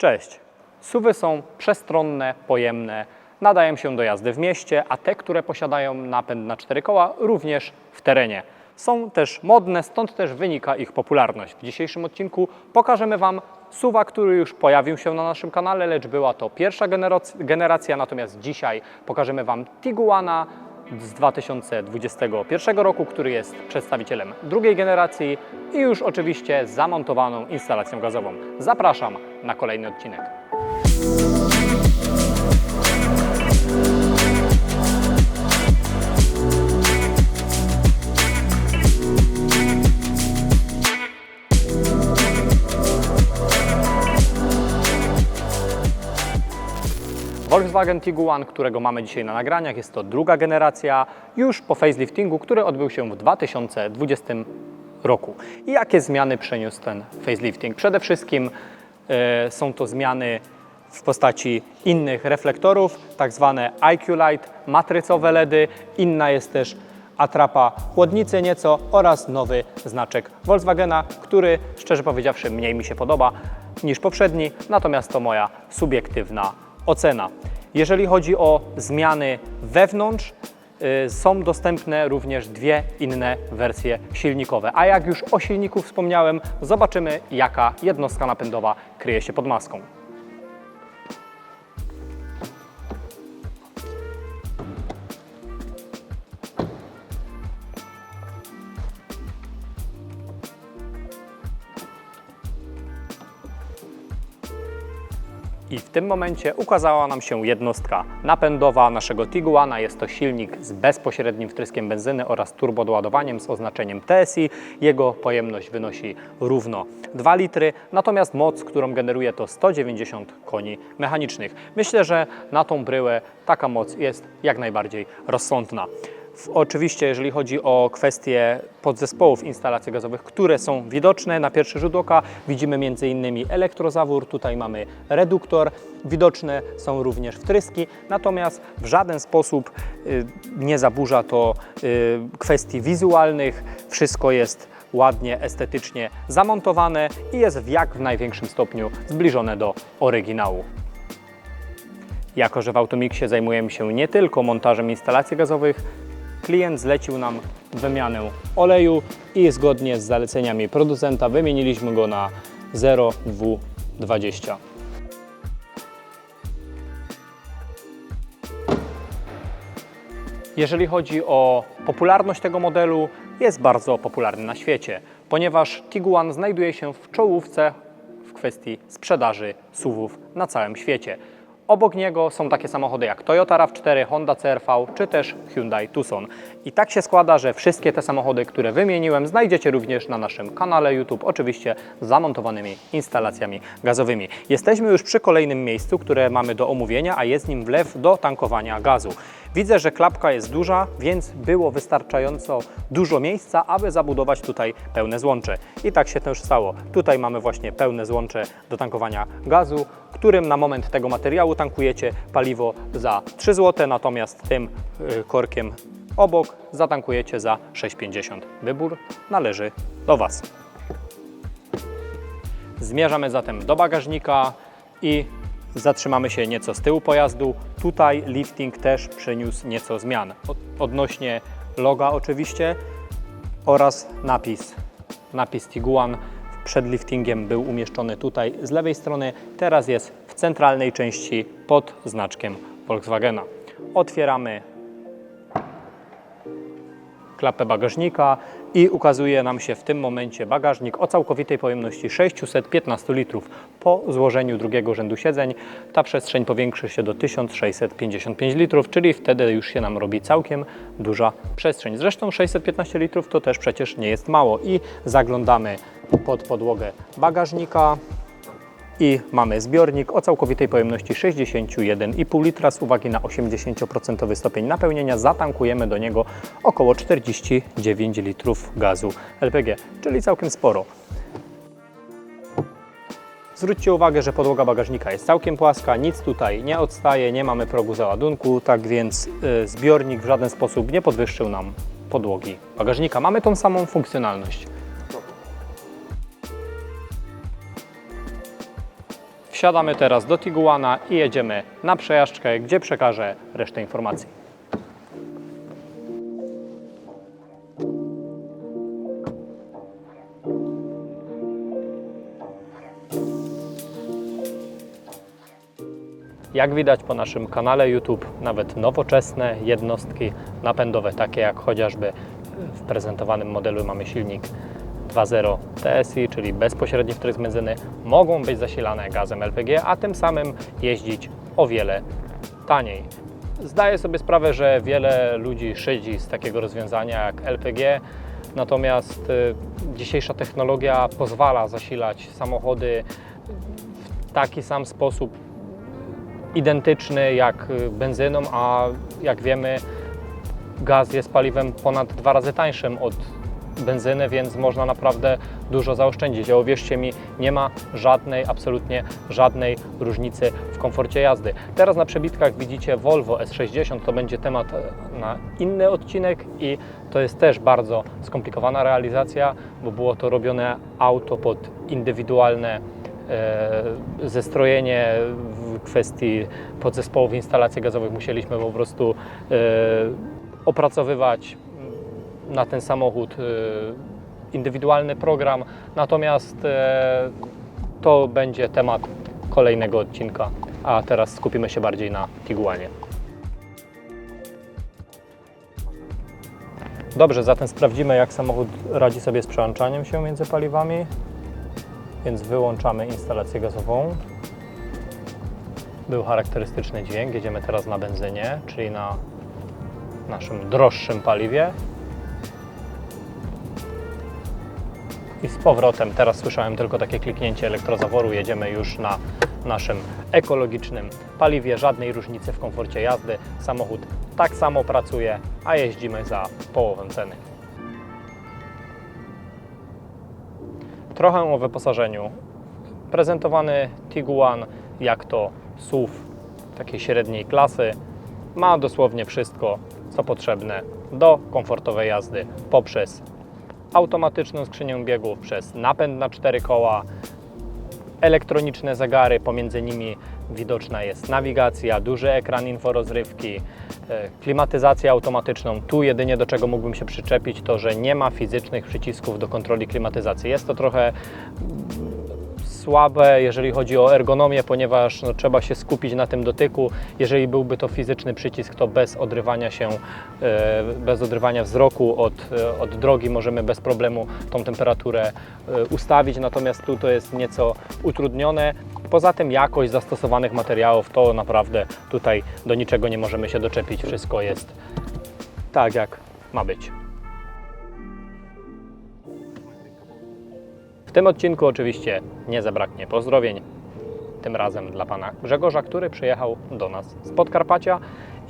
Cześć. Suwy są przestronne, pojemne, nadają się do jazdy w mieście, a te, które posiadają napęd na cztery koła, również w terenie. Są też modne, stąd też wynika ich popularność. W dzisiejszym odcinku pokażemy Wam suwa, który już pojawił się na naszym kanale, lecz była to pierwsza generac- generacja, natomiast dzisiaj pokażemy Wam Tiguana z 2021 roku, który jest przedstawicielem drugiej generacji i już oczywiście zamontowaną instalacją gazową. Zapraszam na kolejny odcinek. Volkswagen Tiguan, którego mamy dzisiaj na nagraniach, jest to druga generacja, już po faceliftingu, który odbył się w 2020 roku. I jakie zmiany przyniósł ten facelifting? Przede wszystkim e, są to zmiany w postaci innych reflektorów, tak zwane IQ Light, matrycowe LEDy, inna jest też atrapa chłodnicy nieco oraz nowy znaczek Volkswagena, który szczerze powiedziawszy mniej mi się podoba niż poprzedni, natomiast to moja subiektywna ocena. Jeżeli chodzi o zmiany wewnątrz, y, są dostępne również dwie inne wersje silnikowe. A jak już o silniku wspomniałem, zobaczymy jaka jednostka napędowa kryje się pod maską. I w tym momencie ukazała nam się jednostka napędowa naszego Tiguana. Jest to silnik z bezpośrednim wtryskiem benzyny oraz turbodoładowaniem z oznaczeniem TSI. Jego pojemność wynosi równo 2 litry, natomiast moc, którą generuje to 190 koni mechanicznych. Myślę, że na tą bryłę taka moc jest jak najbardziej rozsądna. Oczywiście, jeżeli chodzi o kwestie podzespołów instalacji gazowych, które są widoczne na pierwszy rzut oka, widzimy m.in. elektrozawór, tutaj mamy reduktor, widoczne są również wtryski, natomiast w żaden sposób y, nie zaburza to y, kwestii wizualnych, wszystko jest ładnie, estetycznie zamontowane i jest w jak w największym stopniu zbliżone do oryginału. Jako, że w Automixie zajmujemy się nie tylko montażem instalacji gazowych, klient zlecił nam wymianę oleju i zgodnie z zaleceniami producenta wymieniliśmy go na 0W20. Jeżeli chodzi o popularność tego modelu, jest bardzo popularny na świecie, ponieważ Tiguan znajduje się w czołówce w kwestii sprzedaży SUVów na całym świecie. Obok niego są takie samochody jak Toyota RAV4, Honda CR-V czy też Hyundai Tucson. I tak się składa, że wszystkie te samochody, które wymieniłem, znajdziecie również na naszym kanale YouTube, oczywiście z zamontowanymi instalacjami gazowymi. Jesteśmy już przy kolejnym miejscu, które mamy do omówienia, a jest nim wlew do tankowania gazu. Widzę, że klapka jest duża, więc było wystarczająco dużo miejsca, aby zabudować tutaj pełne złącze. I tak się też stało. Tutaj mamy właśnie pełne złącze do tankowania gazu, którym na moment tego materiału tankujecie paliwo za 3 zł, natomiast tym y, korkiem obok zatankujecie za 6,50. Wybór należy do Was. Zmierzamy zatem do bagażnika i zatrzymamy się nieco z tyłu pojazdu. Tutaj lifting też przyniósł nieco zmian. Od- Odnośnie loga oczywiście oraz napis. Napis Tiguan przed liftingiem był umieszczony tutaj z lewej strony, teraz jest w centralnej części pod znaczkiem Volkswagena. Otwieramy klapę bagażnika i ukazuje nam się w tym momencie bagażnik o całkowitej pojemności 615 litrów. Po złożeniu drugiego rzędu siedzeń ta przestrzeń powiększy się do 1655 litrów, czyli wtedy już się nam robi całkiem duża przestrzeń. Zresztą 615 litrów to też przecież nie jest mało i zaglądamy pod podłogę bagażnika i mamy zbiornik o całkowitej pojemności 61,5 litra. Z uwagi na 80% stopień napełnienia zatankujemy do niego około 49 litrów gazu LPG, czyli całkiem sporo. Zwróćcie uwagę, że podłoga bagażnika jest całkiem płaska, nic tutaj nie odstaje, nie mamy progu załadunku, tak więc y, zbiornik w żaden sposób nie podwyższył nam podłogi bagażnika. Mamy tą samą funkcjonalność. Wsiadamy teraz do Tiguana i jedziemy na przejażdżkę, gdzie przekażę resztę informacji. Jak widać po naszym kanale YouTube, nawet nowoczesne jednostki napędowe, takie jak chociażby w prezentowanym modelu mamy silnik 2.0 TSI, czyli bezpośredni wtrysk benzyny, mogą być zasilane gazem LPG, a tym samym jeździć o wiele taniej. Zdaję sobie sprawę, że wiele ludzi szydzi z takiego rozwiązania jak LPG, natomiast y, dzisiejsza technologia pozwala zasilać samochody w taki sam sposób identyczny jak y, benzyną, a jak wiemy, gaz jest paliwem ponad dwa razy tańszym od benzyny, więc można naprawdę dużo zaoszczędzić. A uwierzcie mi, nie ma żadnej, absolutnie żadnej różnicy w komforcie jazdy. Teraz na przebitkach widzicie Volvo S60, to będzie temat e, na inny odcinek i to jest też bardzo skomplikowana realizacja, bo było to robione auto pod indywidualne e, zestrojenie w kwestii podzespołów instalacji gazowych musieliśmy po prostu e, opracowywać na ten samochód e, indywidualny program, natomiast e, to będzie temat kolejnego odcinka, a teraz skupimy się bardziej na Tiguanie. Dobrze, zatem sprawdzimy jak samochód radzi sobie z przełączaniem się między paliwami. Więc wyłączamy instalację gazową. Był charakterystyczny dźwięk. Jedziemy teraz na benzynie, czyli na naszym droższym paliwie. I z powrotem, teraz słyszałem tylko takie kliknięcie elektrozaworu, jedziemy już na naszym ekologicznym paliwie. Żadnej różnicy w komforcie jazdy. Samochód tak samo pracuje, a jeździmy za połowę ceny. Trochę o wyposażeniu. Prezentowany Tiguan jak to SUV takiej średniej klasy ma dosłownie wszystko, co potrzebne do komfortowej jazdy poprzez automatyczną skrzynię biegów, przez napęd na cztery koła, elektroniczne zegary, pomiędzy nimi widoczna jest nawigacja, duży ekran inforozrywki, e, klimatyzację automatyczną. Tu jedynie do czego mógłbym się przyczepić to, że nie ma fizycznych przycisków do kontroli klimatyzacji. Jest to trochę słabe, jeżeli chodzi o ergonomię, ponieważ no, trzeba się skupić na tym dotyku. Jeżeli byłby to fizyczny przycisk, to bez odrywania się, e, bez odrywania wzroku od, e, od drogi możemy bez problemu tą temperaturę e, ustawić, natomiast tu to jest nieco utrudnione. Poza tym jakość zastosowanych materiałów to naprawdę tutaj do niczego nie możemy się doczepić. Wszystko jest tak jak ma być. W tym odcinku oczywiście nie zabraknie pozdrowień. Tym razem dla pana Grzegorza, który przyjechał do nas z Podkarpacia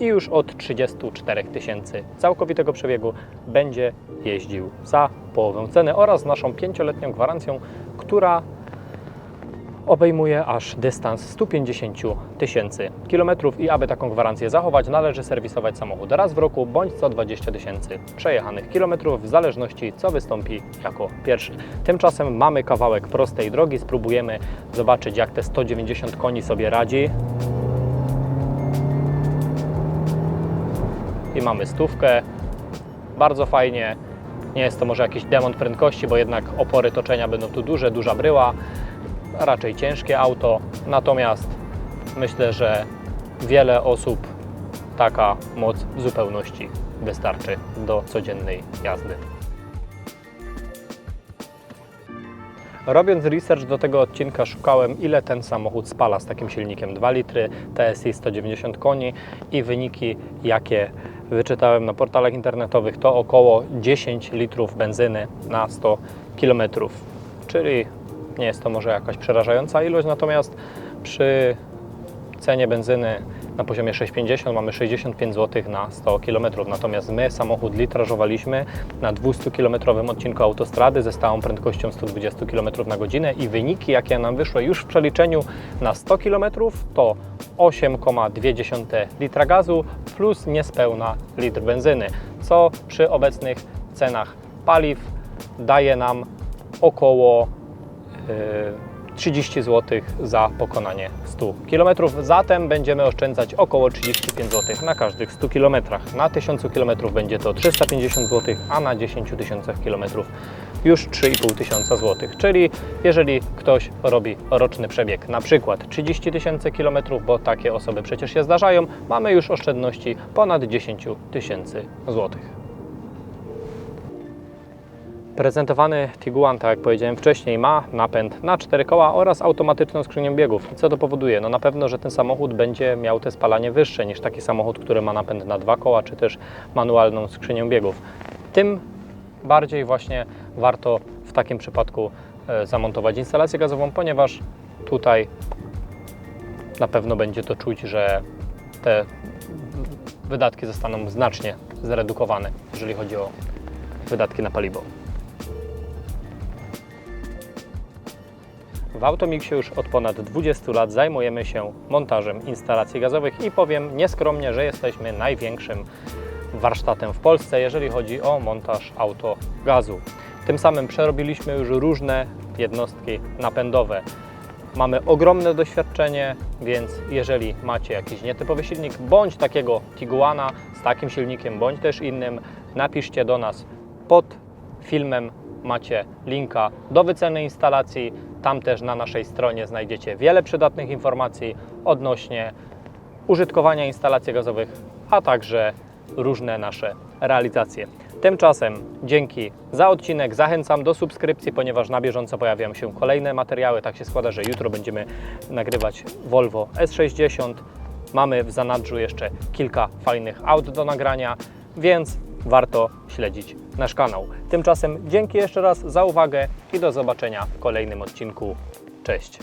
i już od 34 tysięcy całkowitego przebiegu będzie jeździł za połowę ceny oraz naszą pięcioletnią gwarancją, która obejmuje aż dystans 150 tysięcy kilometrów i aby taką gwarancję zachować, należy serwisować samochód raz w roku bądź co 20 tysięcy przejechanych kilometrów, w zależności co wystąpi jako pierwszy. Tymczasem mamy kawałek prostej drogi, spróbujemy zobaczyć jak te 190 koni sobie radzi. I mamy stówkę, bardzo fajnie. Nie jest to może jakiś demont prędkości, bo jednak opory toczenia będą tu duże, duża bryła raczej ciężkie auto, natomiast myślę, że wiele osób taka moc w zupełności wystarczy do codziennej jazdy. Robiąc research do tego odcinka szukałem ile ten samochód spala z takim silnikiem 2 litry, TSI 190 koni i wyniki jakie wyczytałem na portalach internetowych to około 10 litrów benzyny na 100 km, czyli nie jest to może jakaś przerażająca ilość, natomiast przy cenie benzyny na poziomie 6,50 mamy 65 zł na 100 km. Natomiast my samochód litrażowaliśmy na 200 km odcinku autostrady ze stałą prędkością 120 km na godzinę i wyniki, jakie nam wyszły już w przeliczeniu na 100 km, to 8,2 litra gazu plus niespełna litr benzyny, co przy obecnych cenach paliw daje nam około 30 zł za pokonanie 100 km. Zatem będziemy oszczędzać około 35 zł na każdych 100 km. Na 1000 km będzie to 350 zł, a na 10 tysiącach km już 3,5 tysiąca złotych. Czyli jeżeli ktoś robi roczny przebieg, na przykład 30 tysięcy km, bo takie osoby przecież się zdarzają, mamy już oszczędności ponad 10 tysięcy złotych. Prezentowany Tiguan, tak jak powiedziałem wcześniej, ma napęd na cztery koła oraz automatyczną skrzynię biegów. I Co to powoduje? No na pewno, że ten samochód będzie miał te spalanie wyższe niż taki samochód, który ma napęd na dwa koła, czy też manualną skrzynię biegów. Tym bardziej właśnie warto w takim przypadku e, zamontować instalację gazową, ponieważ tutaj na pewno będzie to czuć, że te wydatki zostaną znacznie zredukowane, jeżeli chodzi o wydatki na paliwo. W Automixie już od ponad 20 lat zajmujemy się montażem instalacji gazowych i powiem nieskromnie, że jesteśmy największym warsztatem w Polsce, jeżeli chodzi o montaż autogazu. Tym samym przerobiliśmy już różne jednostki napędowe. Mamy ogromne doświadczenie, więc jeżeli macie jakiś nietypowy silnik, bądź takiego Tiguana z takim silnikiem, bądź też innym, napiszcie do nas pod filmem macie linka do wyceny instalacji. Tam też na naszej stronie znajdziecie wiele przydatnych informacji odnośnie użytkowania instalacji gazowych, a także różne nasze realizacje. Tymczasem dzięki za odcinek, zachęcam do subskrypcji, ponieważ na bieżąco pojawiają się kolejne materiały. Tak się składa, że jutro będziemy nagrywać Volvo S60. Mamy w zanadrzu jeszcze kilka fajnych aut do nagrania, więc warto śledzić nasz kanał. Tymczasem dzięki jeszcze raz za uwagę i do zobaczenia w kolejnym odcinku. Cześć!